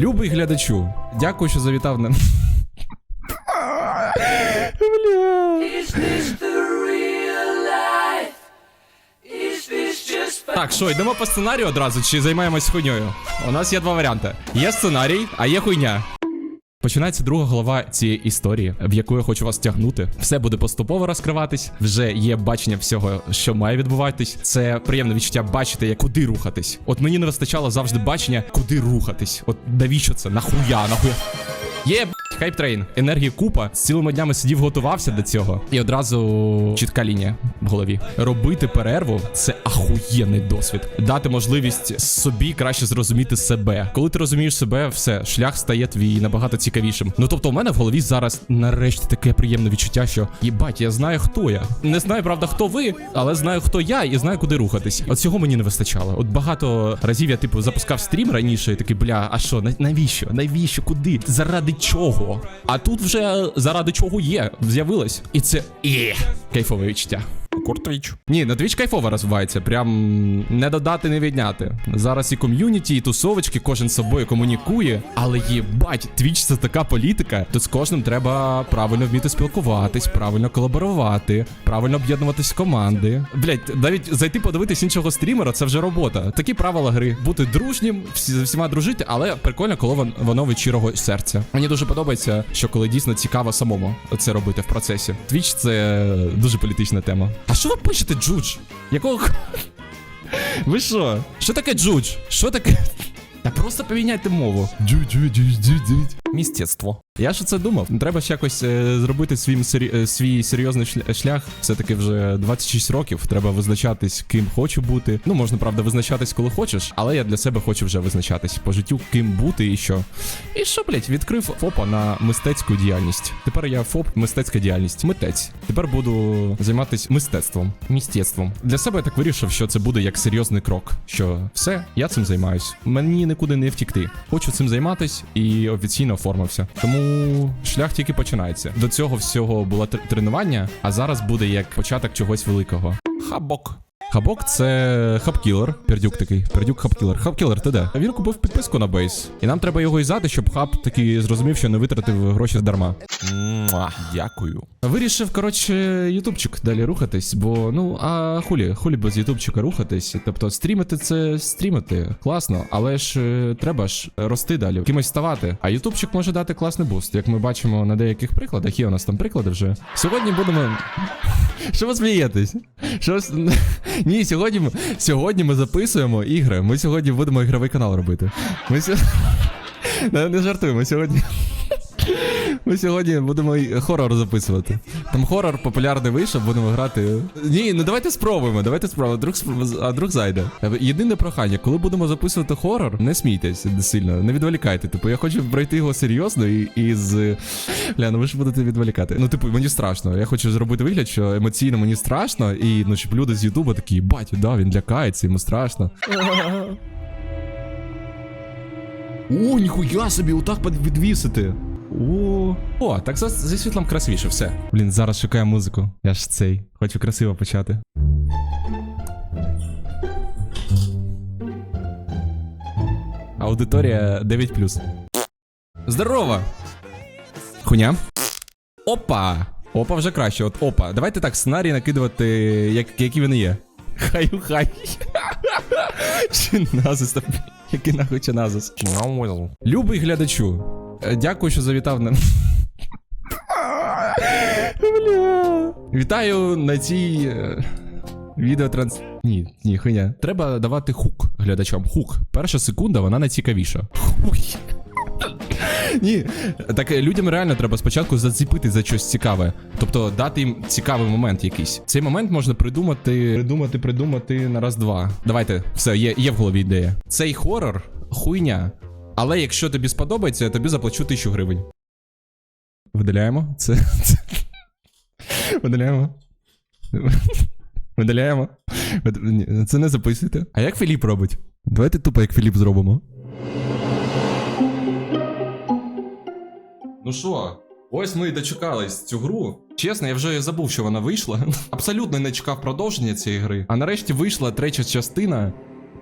Любий глядачу, дякую, що завітав на. Бля. Is this the real life? Is this just Так, що, йдемо по сценарію одразу, чи займаємось хуйньою? У нас є два варіанти: є сценарій, а є хуйня. Починається друга глава цієї історії, в яку я хочу вас тягнути. Все буде поступово розкриватись. Вже є бачення всього, що має відбуватись. Це приємне відчуття бачити, як куди рухатись. От мені не вистачало завжди бачення, куди рухатись. От навіщо це? Нахуя, нахуя. Є хайп трейн, енергії купа. З цілими днями сидів, готувався до цього. І одразу чітка лінія в голові. Робити перерву це ахуєнний досвід. Дати можливість собі краще зрозуміти себе. Коли ти розумієш себе, все, шлях стає твій набагато цікавішим. Ну тобто, у мене в голові зараз нарешті таке приємне відчуття, що їбать, я знаю, хто я. Не знаю, правда, хто ви, але знаю, хто я, і знаю, куди рухатись. От цього мені не вистачало. От багато разів я, типу, запускав стрім раніше, і такий, бля, а що, навіщо? Навіщо? Куди? Заради чого? А тут вже заради чого є, з'явилось. І це і кайфове відчуття. Куртвіч. Ні, на Twitch кайфово розвивається. Прям не додати, не відняти. Зараз і ком'юніті, і тусовочки, кожен з собою комунікує. Але їбать, Twitch це така політика. Тут з кожним треба правильно вміти спілкуватись, правильно колаборувати, правильно об'єднуватись в команди. Блять, навіть зайти подивитись іншого стрімера, це вже робота. Такі правила гри. Бути дружнім, всі з всіма дружити, але прикольно, коли воно від щирого серця. Мені дуже подобається, що коли дійсно цікаво самому це робити в процесі. Twitch це дуже політична тема. А що ви пишете, Джудж? Якого. х- Ви що? Що таке Джудж? Що таке? Та просто поміняйте мову. Джудж-джудж-джудж-джудж. Містецтво. Я ж це думав. Треба ж якось е, зробити свій, е, свій серйозний шля- шлях. Все-таки вже 26 років. Треба визначатись, ким хочу бути. Ну, можна, правда, визначатись, коли хочеш, але я для себе хочу вже визначатись по життю, ким бути і що. І що, блять, відкрив ФОПа на мистецьку діяльність. Тепер я ФОП, мистецька діяльність. Митець. Тепер буду займатися мистецтвом, містецтвом. Для себе я так вирішив, що це буде як серйозний крок. Що все, я цим займаюсь. Мені нікуди не втікти. Хочу цим займатись і офіційно оформився. Тому шлях тільки починається. До цього всього було тр- тренування, а зараз буде як початок чогось великого. Хабок. Хабок це хабкілер. Пердюк такий. Пердюк хабкілер. Хабкілер, ти де? Він купив підписку на бейс. І нам треба його іздати, щоб хаб таки зрозумів, що не витратив гроші дарма. Дякую. Вирішив, коротше, ютубчик далі рухатись, бо ну а хулі, хулі без ютубчика рухатись. Тобто стрімити це стрімити, класно, але ж е, треба ж рости далі, кимось ставати. А ютубчик може дати класний буст, як ми бачимо на деяких прикладах. Є у нас там приклади вже. Сьогодні будемо. Що ви смієтесь? Що Ні, сьогодні ми... сьогодні ми записуємо ігри. Ми сьогодні будемо ігровий канал робити. Ми сьогодні. Не жартуємо, сьогодні. Ми сьогодні будемо хорор записувати. Там хорор популярний вийшов, будемо грати. Ні, ну давайте спробуємо, давайте спробуємо. Друг, а друг зайде. Єдине прохання, коли будемо записувати хорор, не смійтесь сильно, не відволікайте. Типу, я хочу пройти його серйозно і, і з. Ля, ну ви ж будете відволікати. Ну, типу, мені страшно. Я хочу зробити вигляд, що емоційно мені страшно, і ну, щоб люди з Ютуба такі, бать, да, він лякається, йому страшно. О, ніхуя собі, отак під- відвісити. О, О, так за- зі світлом красивіше, все. Блін, зараз шукаю музику. Я ж цей. Хочу красиво почати. Аудиторія 9 Здорово! Хуйня. Опа! Опа вже краще. От опа. Давайте так сценарій накидувати, як, які вони є. Хаю хай. Чи назис? Який нахуй чи назис? Любий глядачу. Е, Дякую, що завітав на. Вітаю на цій. е, Відеотранс. Ні, ні, хуйня. Треба давати хук глядачам. Хук. Перша секунда, вона найцікавіша. Ні, так е, людям реально треба спочатку заціпити за щось цікаве. Тобто дати їм цікавий момент якийсь. Цей момент можна придумати, придумати, придумати на раз-два. Давайте, все, є, є в голові ідея. Цей хорор хуйня. Але якщо тобі сподобається, я тобі заплачу тисячу гривень. Видаляємо. Це. це... Видаляємо. Видаляємо. Це не записуйте. А як Філіп робить? Давайте тупо як Філіп зробимо. Ну що, ось ми і дочекались цю гру. Чесно, я вже забув, що вона вийшла. Абсолютно не чекав продовження цієї гри. А нарешті вийшла третя частина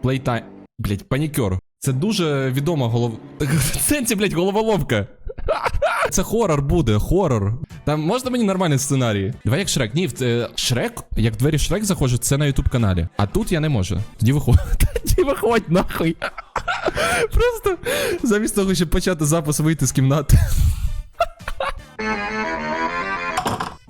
Playtime. Блять, панікер. Це дуже відома голов. Сенсі, блядь, головоломка. Це хорор буде, хорор. Там можна мені нормальний сценарій? Давай як Шрек. Ні, це Шрек, як двері Шрек заходжу, це на Ютуб каналі. А тут я не можу. Тоді виходь. Тоді виходь нахуй. Просто замість того, щоб почати запис вийти з кімнати.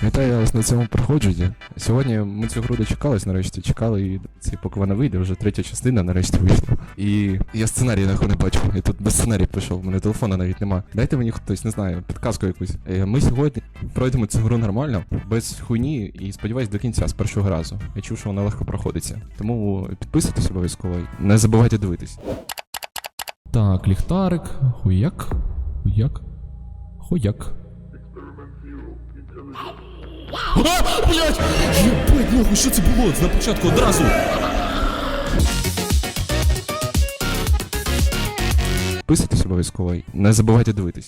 Вітаю вас на цьому проходженні. Сьогодні ми цю гру дочекались, нарешті чекали, і ці, поки вона вийде, вже третя частина нарешті вийшла. І я сценарій нахуй не бачу. Я тут без сценарію прийшов, у мене телефона навіть нема. Дайте мені хтось, не знаю, підказку якусь. Е, Ми сьогодні пройдемо цю гру нормально, без хуйні, і сподіваюсь до кінця з першого разу. Я чув, що вона легко проходиться. Тому підписуйтесь обов'язково, не забувайте дивитись. Так, ліхтарик, хуяк, хуяк, хуяк. А, блядь! Єбать, нахуй, що це було? На початку одразу. Підписуйтесь обов'язково, не забувайте дивитись.